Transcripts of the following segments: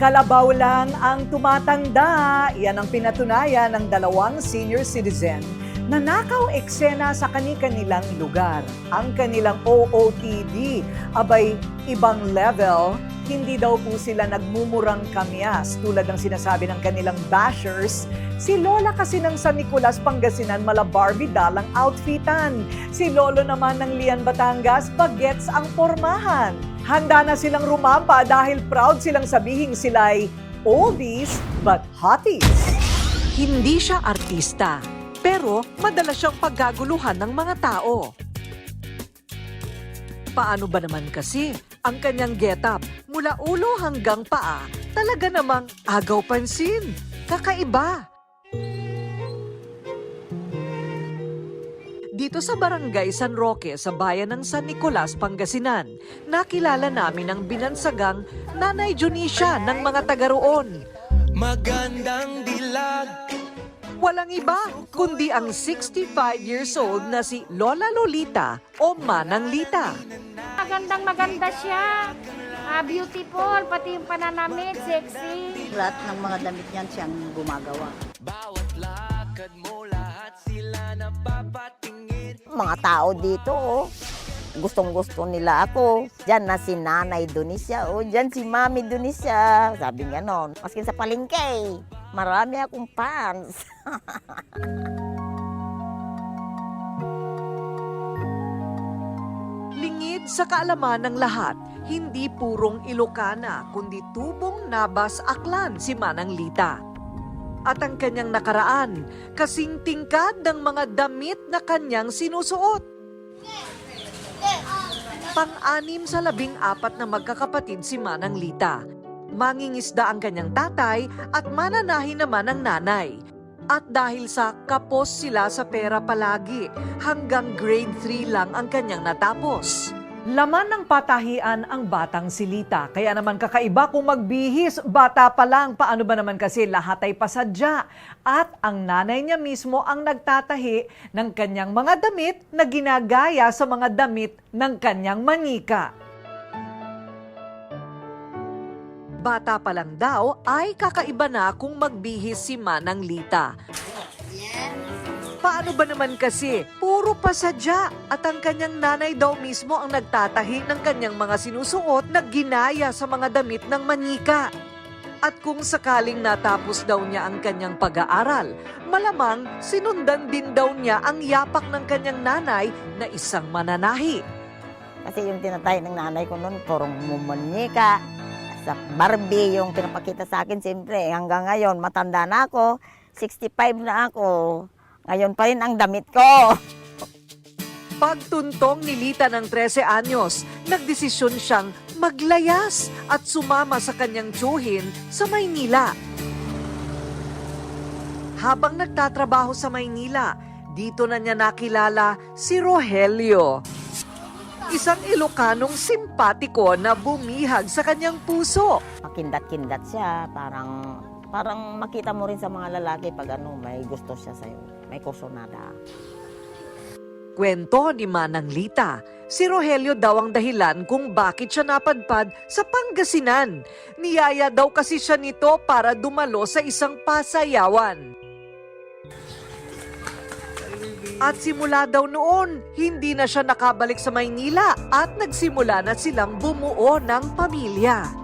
Kalabaw lang ang tumatanda. Yan ang pinatunayan ng dalawang senior citizen na nakaw eksena sa kani-kanilang lugar. Ang kanilang OOTD, abay ibang level, hindi daw po sila nagmumurang kamyas tulad ng sinasabi ng kanilang bashers. Si Lola kasi ng San Nicolas Pangasinan mala Barbie dalang outfitan. Si Lolo naman ng Lian Batangas bagets ang pormahan. Handa na silang rumampa dahil proud silang sabihing sila'y oldies but hotties. Hindi siya artista, pero madalas siyang paggaguluhan ng mga tao. Paano ba naman kasi ang kanyang getup mula ulo hanggang paa talaga namang agaw pansin, kakaiba. Dito sa Barangay San Roque sa bayan ng San Nicolas, Pangasinan, nakilala namin ang binansagang Nanay Junisha ng mga taga roon. Magandang dilag Walang iba kundi ang 65 years old na si Lola Lolita o Manang Lita. Magandang maganda siya. Ah, beautiful, pati yung pananamit, sexy. Lahat ng mga damit niyan siyang gumagawa. Bawat lakad mo Mga tao dito, oh. Gustong gusto nila ako. Diyan na si Nanay Donisha, oh. Diyan si Mami Donisha. Sabi nga noon, maskin sa palengke, marami akong fans. Lingid sa kaalaman ng lahat, hindi purong Ilocana kundi tubong nabas aklan si Manang Lita. At ang kanyang nakaraan, kasing tingkad ng mga damit na kanyang sinusuot. Pang-anim sa labing apat na magkakapatid si Manang Lita. Mangingisda ang kanyang tatay at mananahi naman ang nanay. At dahil sa kapos sila sa pera palagi, hanggang grade 3 lang ang kanyang natapos. Laman ng patahian ang batang silita. Kaya naman kakaiba kung magbihis, bata pa lang. Paano ba naman kasi lahat ay pasadya? At ang nanay niya mismo ang nagtatahi ng kanyang mga damit na ginagaya sa mga damit ng kanyang manika. Bata pa lang daw ay kakaiba na kung magbihis si Manang Lita. Paano ba naman kasi? Puro pasadya at ang kanyang nanay daw mismo ang nagtatahi ng kanyang mga sinusuot na ginaya sa mga damit ng manika. At kung sakaling natapos daw niya ang kanyang pag-aaral, malamang sinundan din daw niya ang yapak ng kanyang nanay na isang mananahi. Kasi yung tinatay ng nanay ko noon, purong mumunyika. Sa Barbie yung pinapakita sa akin, siyempre, hanggang ngayon, matanda na ako. 65 na ako. Ngayon pa rin ang damit ko. Pagtuntong ni Lita ng 13 anyos, nagdesisyon siyang maglayas at sumama sa kanyang tsuhin sa Maynila. Habang nagtatrabaho sa Maynila, dito na niya nakilala si Rogelio. Isang Ilocanong simpatiko na bumihag sa kanyang puso. Makindat-kindat siya, parang parang makita mo rin sa mga lalaki pag ano, may gusto siya sa'yo. May kusonada. Kwento ni Manang Lita, si Rogelio daw ang dahilan kung bakit siya napadpad sa Pangasinan. Niyaya daw kasi siya nito para dumalo sa isang pasayawan. At simula daw noon, hindi na siya nakabalik sa Maynila at nagsimula na silang bumuo ng pamilya.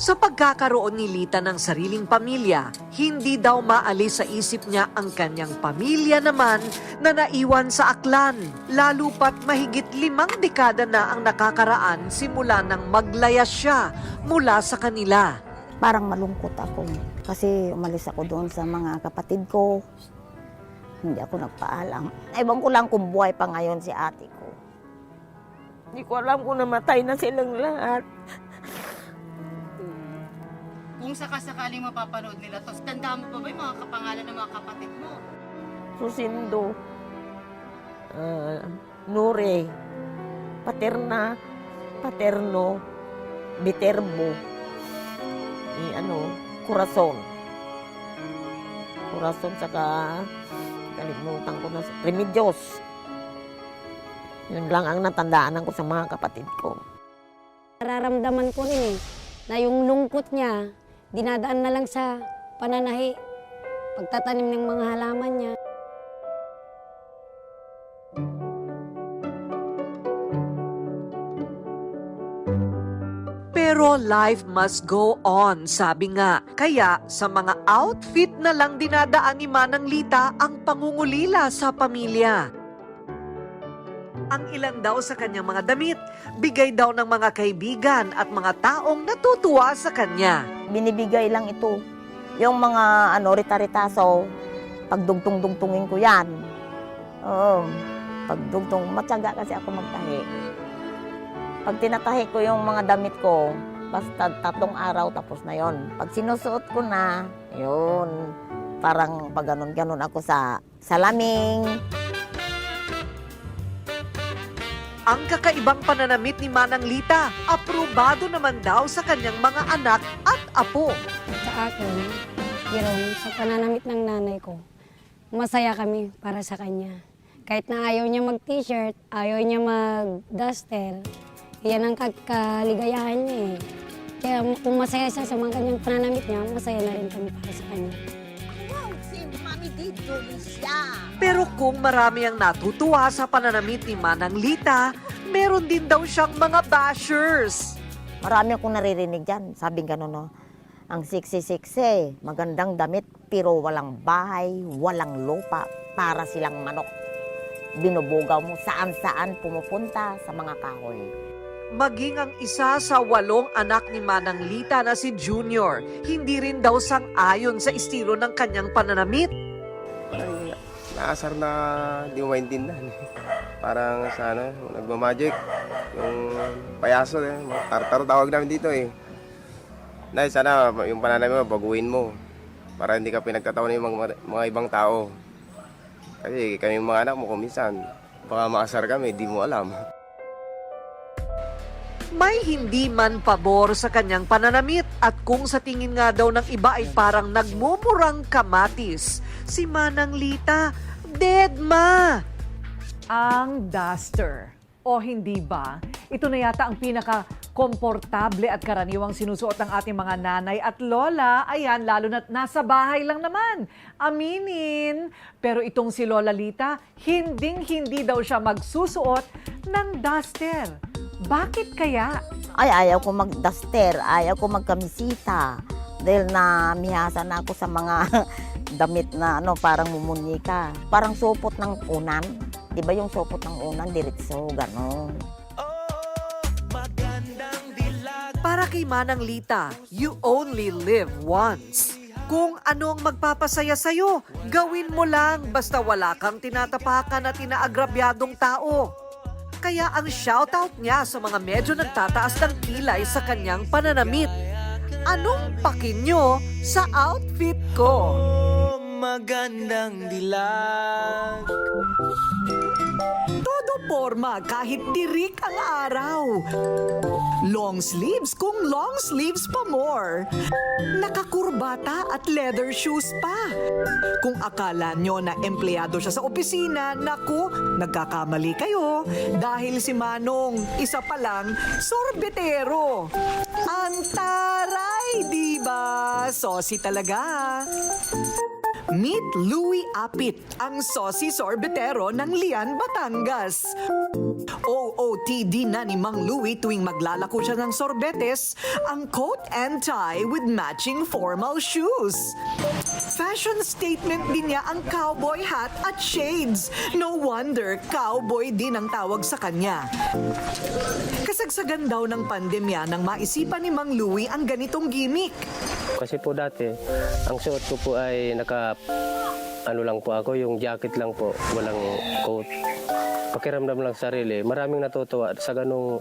Sa pagkakaroon ni Lita ng sariling pamilya, hindi daw maalis sa isip niya ang kanyang pamilya naman na naiwan sa aklan. Lalo pat mahigit limang dekada na ang nakakaraan simula nang maglayas siya mula sa kanila. Parang malungkot ako kasi umalis ako doon sa mga kapatid ko. Hindi ako nagpaalam. Ewan ko lang kung buhay pa ngayon si ate ko. Hindi ko alam kung namatay na silang lahat. Kung sakasakaling mapapanood nila to, tandaan mo pa ba yung mga kapangalan ng mga kapatid mo? Susindo, ah, Nure, Paterna, Paterno, Viterbo, eh, ano, Corazon. Corazon saka kalimutan ko na, Remedios. Yun lang ang natandaan ko sa mga kapatid ko. nararamdaman ko rin eh, na yung lungkot niya, dinadaan na lang sa pananahi, pagtatanim ng mga halaman niya. Pero life must go on, sabi nga. Kaya sa mga outfit na lang dinadaan ni Manang Lita ang pangungulila sa pamilya. Ang ilan daw sa kanyang mga damit, bigay daw ng mga kaibigan at mga taong natutuwa sa kanya. Binibigay lang ito. Yung mga ano, rita-ritaso, pagdugtong-dugtungin ko yan. Oo, pagdugtong, matyaga kasi ako magtahi. Pag tinatahi ko yung mga damit ko, basta tatlong araw tapos na yon. Pag sinusuot ko na, yun, parang pag ganon-ganon ako sa salaming. Ang kakaibang pananamit ni Manang Lita, aprobado naman daw sa kanyang mga anak at apo. Sa akin, yun, sa pananamit ng nanay ko, masaya kami para sa kanya. Kahit na ayaw niya mag-t-shirt, ayaw niya mag-duster, yan ang ka- kaligayahan niya eh. Kaya kung masaya siya sa mga kanyang pananamit niya, masaya na rin kami para sa kanya. Wow, si Mami dito siya. Pero kung marami ang natutuwa sa pananamit ni Manang Lita, meron din daw siyang mga bashers. Marami akong naririnig dyan. Sabi gano'n, no? Ang siksi-siksi, magandang damit, pero walang bahay, walang lupa, para silang manok. Binubugaw mo saan-saan pumupunta sa mga kahoy. Maging ang isa sa walong anak ni Manang Lita na si Junior, hindi rin daw sang-ayon sa estilo ng kanyang pananamit. Parang naasar na di mo maintindihan. Parang sa ano, nagmamagic. Yung payaso, eh. tartar tawag namin dito eh. Nay, sana yung pananay mo, baguhin mo. Para hindi ka pinagtatawa ng mga, mga ibang tao. Kasi kami mga anak mo, kung minsan, baka maasar kami, di mo alam. May hindi man pabor sa kanyang pananamit at kung sa tingin nga daw ng iba ay parang nagmumurang kamatis, si Manang Lita, dead ma! ang duster. O hindi ba? Ito na yata ang pinaka-komportable at karaniwang sinusuot ng ating mga nanay at lola. Ayan, lalo na nasa bahay lang naman. Aminin. Pero itong si Lola Lita, hinding-hindi daw siya magsusuot ng duster. Bakit kaya? Ay, ayaw ko mag-duster, ayaw ko magkamisita. Dahil na mihasa na ako sa mga damit na ano, parang mumunyika. Parang supot ng unan. Di ba yung supot ng unan, diretso, gano'n. Para kay Manang Lita, you only live once. Kung ano ang magpapasaya sa'yo, gawin mo lang basta wala kang tinatapakan at inaagrabyadong tao. Kaya ang shoutout niya sa mga medyo nagtataas ng kilay sa kanyang pananamit. Anong pakin nyo sa outfit ko? Oh, magandang dilag Forma kahit tirik ang araw. Long sleeves kung long sleeves pa more. Nakakurbata at leather shoes pa. Kung akala nyo na empleyado siya sa opisina, naku, nagkakamali kayo. Dahil si Manong, isa pa lang, sorbetero. Ang taray, di ba? Talaga. Meet Louie Apit, ang sosi sorbetero ng Lian, Batangas. OOTD na ni Mang Louie tuwing maglalako siya ng sorbetes, ang coat and tie with matching formal shoes. Fashion statement din niya ang cowboy hat at shades. No wonder, cowboy din ang tawag sa kanya. Kasagsagan daw ng pandemya nang maisipan ni Mang Louie ang ganitong gimmick. Kasi po dati, ang suot ko po ay naka, ano lang po ako, yung jacket lang po, walang coat. Pakiramdam lang sa sarili. Maraming natutuwa sa ganong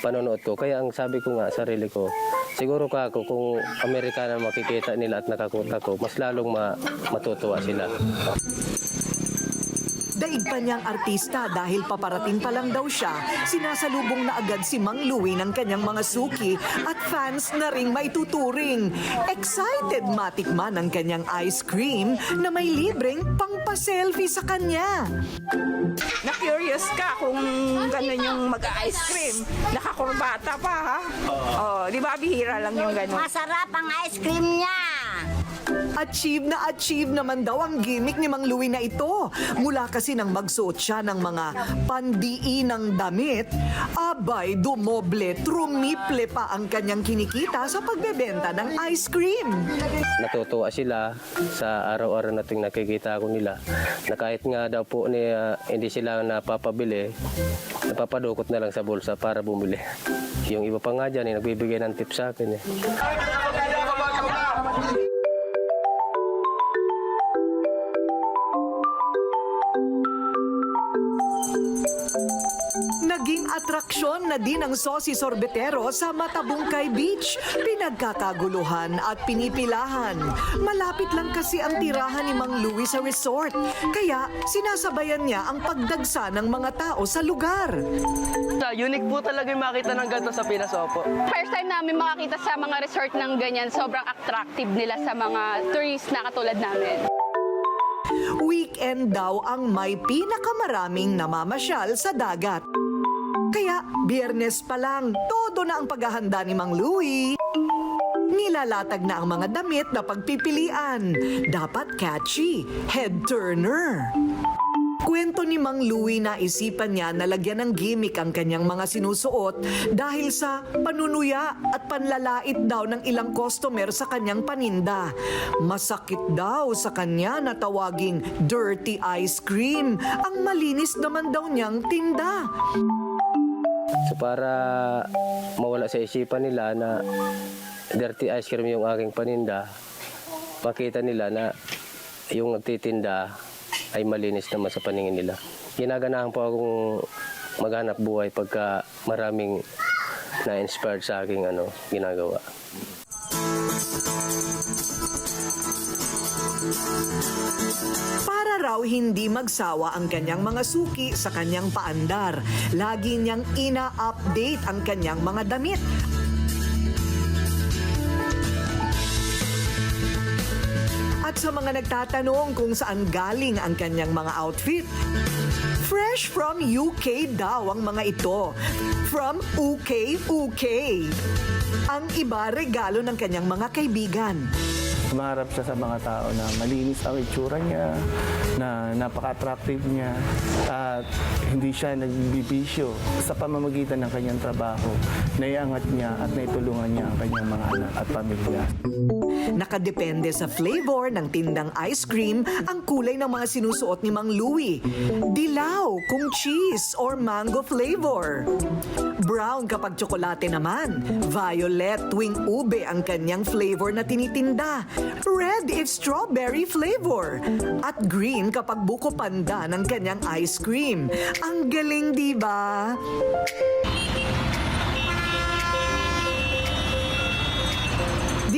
panonood ko. Kaya ang sabi ko nga sa sarili ko, siguro ka ako kung Amerikana makikita nila at nakakot ako, mas lalong ma- matutuwa sila. Daig pa niyang artista dahil paparating pa lang daw siya, sinasalubong na agad si Mang Louie ng kanyang mga suki at fans na ring maituturing. Excited matikman ang kanyang ice cream na may libreng pangpa-selfie sa kanya. Na-curious ka kung gano'n yung mag-ice cream. Nakakurbata pa, ha? Oh, di ba bihira lang yung gano'n? Masarap ang ice cream niya. Achieve na achieve naman daw ang gimmick ni Mang Louie na ito. Mula kasi nang magsuot siya ng mga pandiinang damit, abay dumoble, trumiple pa ang kanyang kinikita sa pagbebenta ng ice cream. Natutuwa sila sa araw-araw nating nakikita ko nila na kahit nga daw po ni, ah, hindi sila napapabili, napapadukot na lang sa bulsa para bumili. Yung iba pa nga dyan, eh, nagbibigay ng tip sa akin. Eh. Atraksyon na din ang Sosi Sorbetero sa Matabungkay Beach. Pinagkakaguluhan at pinipilahan. Malapit lang kasi ang tirahan ni Mang Louie sa resort. Kaya sinasabayan niya ang pagdagsa ng mga tao sa lugar. Unique po talaga yung makita ng ganito sa Pinas, opo. First time namin makakita sa mga resort ng ganyan, sobrang attractive nila sa mga tourists na katulad namin. Weekend daw ang may pinakamaraming namamasyal sa dagat. Biyernes pa lang, todo na ang paghahanda ni Mang Louie. Nilalatag na ang mga damit na pagpipilian. Dapat catchy, head turner. Kwento ni Mang Louie na isipan niya na lagyan ng gimmick ang kanyang mga sinusuot dahil sa panunuya at panlalait daw ng ilang customer sa kanyang paninda. Masakit daw sa kanya na tawaging dirty ice cream. Ang malinis naman daw niyang tinda. So para mawala sa isipan nila na dirty ice cream yung aking paninda, makita nila na yung nagtitinda ay malinis naman sa paningin nila. Ginaganahan po akong maghanap buhay pagka maraming na-inspired sa aking ano, ginagawa. Raw hindi magsawa ang kanyang mga suki sa kanyang paandar. Lagi niyang ina-update ang kanyang mga damit. At sa mga nagtatanong kung saan galing ang kanyang mga outfit, fresh from UK daw ang mga ito. From UK, UK. Ang iba regalo ng kanyang mga kaibigan. Maharap siya sa mga tao na malinis ang itsura niya, na napaka-attractive niya, at hindi siya nagbibisyo sa pamamagitan ng kanyang trabaho. Naiangat niya at naitulungan niya ang kanyang mga anak at pamilya. Nakadepende sa flavor ng tindang ice cream ang kulay ng mga sinusuot ni Mang Louie. Dilaw kung cheese or mango flavor. Brown kapag tsokolate naman. Violet tuwing ube ang kanyang flavor na tinitinda. Red if strawberry flavor. At green kapag buko panda ng kanyang ice cream. Ang galing, di ba?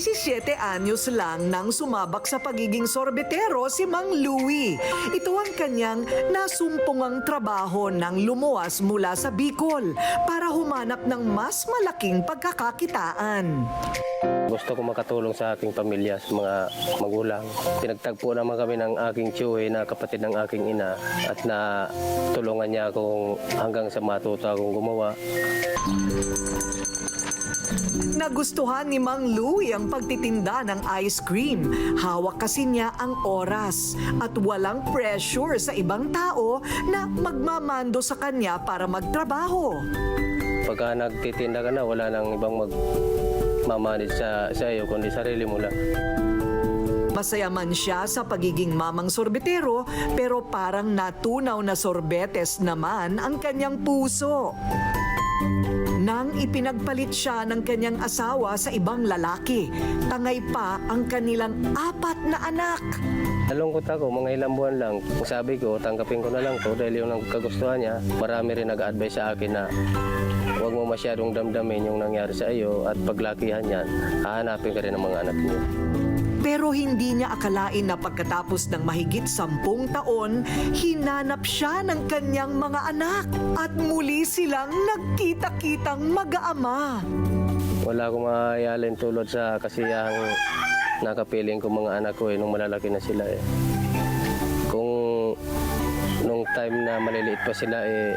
Disisiete anyos lang nang sumabak sa pagiging sorbetero si Mang Louie. Ito ang kanyang nasumpungang trabaho nang lumuwas mula sa Bicol para humanap ng mas malaking pagkakakitaan. Gusto ko makatulong sa aking pamilya, sa mga magulang. Pinagtagpo naman kami ng aking tiyuhe na kapatid ng aking ina at na tulungan niya akong hanggang sa matuto akong gumawa. Nagustuhan ni Mang Louie ang pagtitinda ng ice cream. Hawak kasi niya ang oras at walang pressure sa ibang tao na magmamando sa kanya para magtrabaho. Pagka nagtitinda ka na, wala nang ibang magmamanage sa, sa iyo, kundi sarili mo lang. Masaya man siya sa pagiging mamang sorbetero pero parang natunaw na sorbetes naman ang kanyang puso. Nang ipinagpalit siya ng kanyang asawa sa ibang lalaki, tangay pa ang kanilang apat na anak. Nalungkot ako, mga ilang buwan lang. Sabi ko, tanggapin ko na lang to dahil yung kagustuhan niya, marami rin nag-advise sa akin na huwag mo masyadong damdamin yung nangyari sa iyo at paglakihan yan, hahanapin ka rin ng mga anak niyo. Pero hindi niya akalain na pagkatapos ng mahigit sampung taon, hinanap siya ng kanyang mga anak at muli silang nagkita-kitang mag-aama. Wala akong mahayalin tulad sa kasiyahang nakapiling ko mga anak ko eh, nung malalaki na sila eh. Kung nung time na maliliit pa sila eh,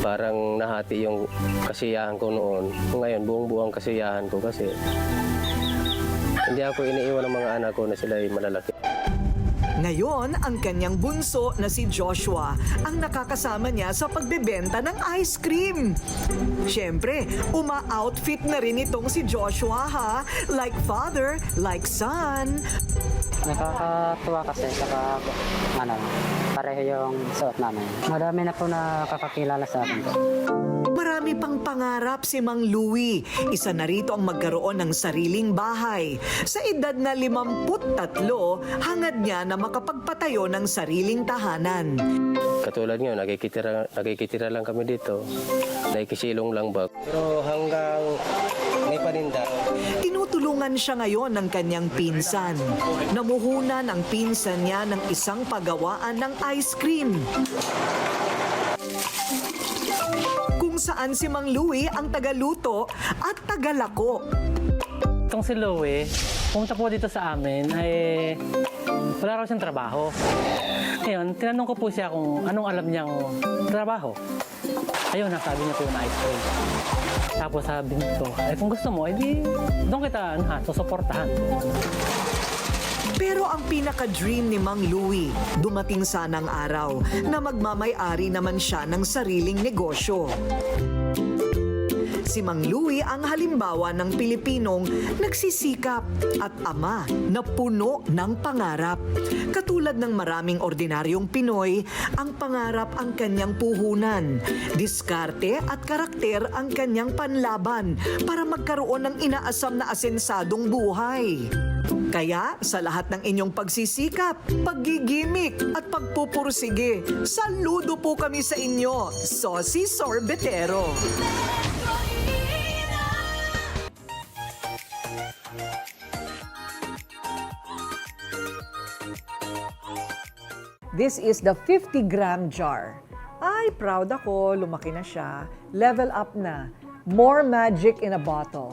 parang nahati yung kasiyahan ko noon. Ngayon, buong-buong kasiyahan ko kasi hindi ako iniiwan ng mga anak ko na sila ay malalaki. Ngayon, ang kanyang bunso na si Joshua ang nakakasama niya sa pagbebenta ng ice cream. Siyempre, uma-outfit na rin itong si Joshua ha. Like father, like son. Nakakatuwa kasi saka ano, pareho yung suot namin. Madami na po nakakakilala sa akin. Marami pang pangarap si Mang Louie. Isa na rito ang magkaroon ng sariling bahay. Sa edad na 53, hangad niya na makapagpatayo ng sariling tahanan. Katulad ngayon, nakikitira, nakikitira lang kami dito. Nakikisilong lang ba? Pero hanggang may paninda, Tinutulungan siya ngayon ng kanyang pinsan. Namuhunan ang pinsan niya ng isang pagawaan ng ice cream. Kung saan si Mang Louie ang tagaluto at tagalako. Itong si Louie, pumunta po dito sa amin ay wala raw siyang trabaho. Ngayon, tinanong ko po siya kung anong alam niyang trabaho. Ayun, nasabi niya po yung ice cream. Tapos sabi nito, eh kung gusto mo, edi doon kita ano, ha, susuportahan. Pero ang pinaka-dream ni Mang Louie, dumating sanang araw na magmamay-ari naman siya ng sariling negosyo. Si Mang Louie ang halimbawa ng Pilipinong nagsisikap at ama na puno ng pangarap. Katulad ng maraming ordinaryong Pinoy, ang pangarap ang kanyang puhunan. Diskarte at karakter ang kanyang panlaban para magkaroon ng inaasam na asensadong buhay. Kaya sa lahat ng inyong pagsisikap, paggigimik at pagpupursige, saludo po kami sa inyo, Sosi Sorbetero. This is the 50 gram jar. Ay, proud ako. Lumaki na siya. Level up na. More magic in a bottle.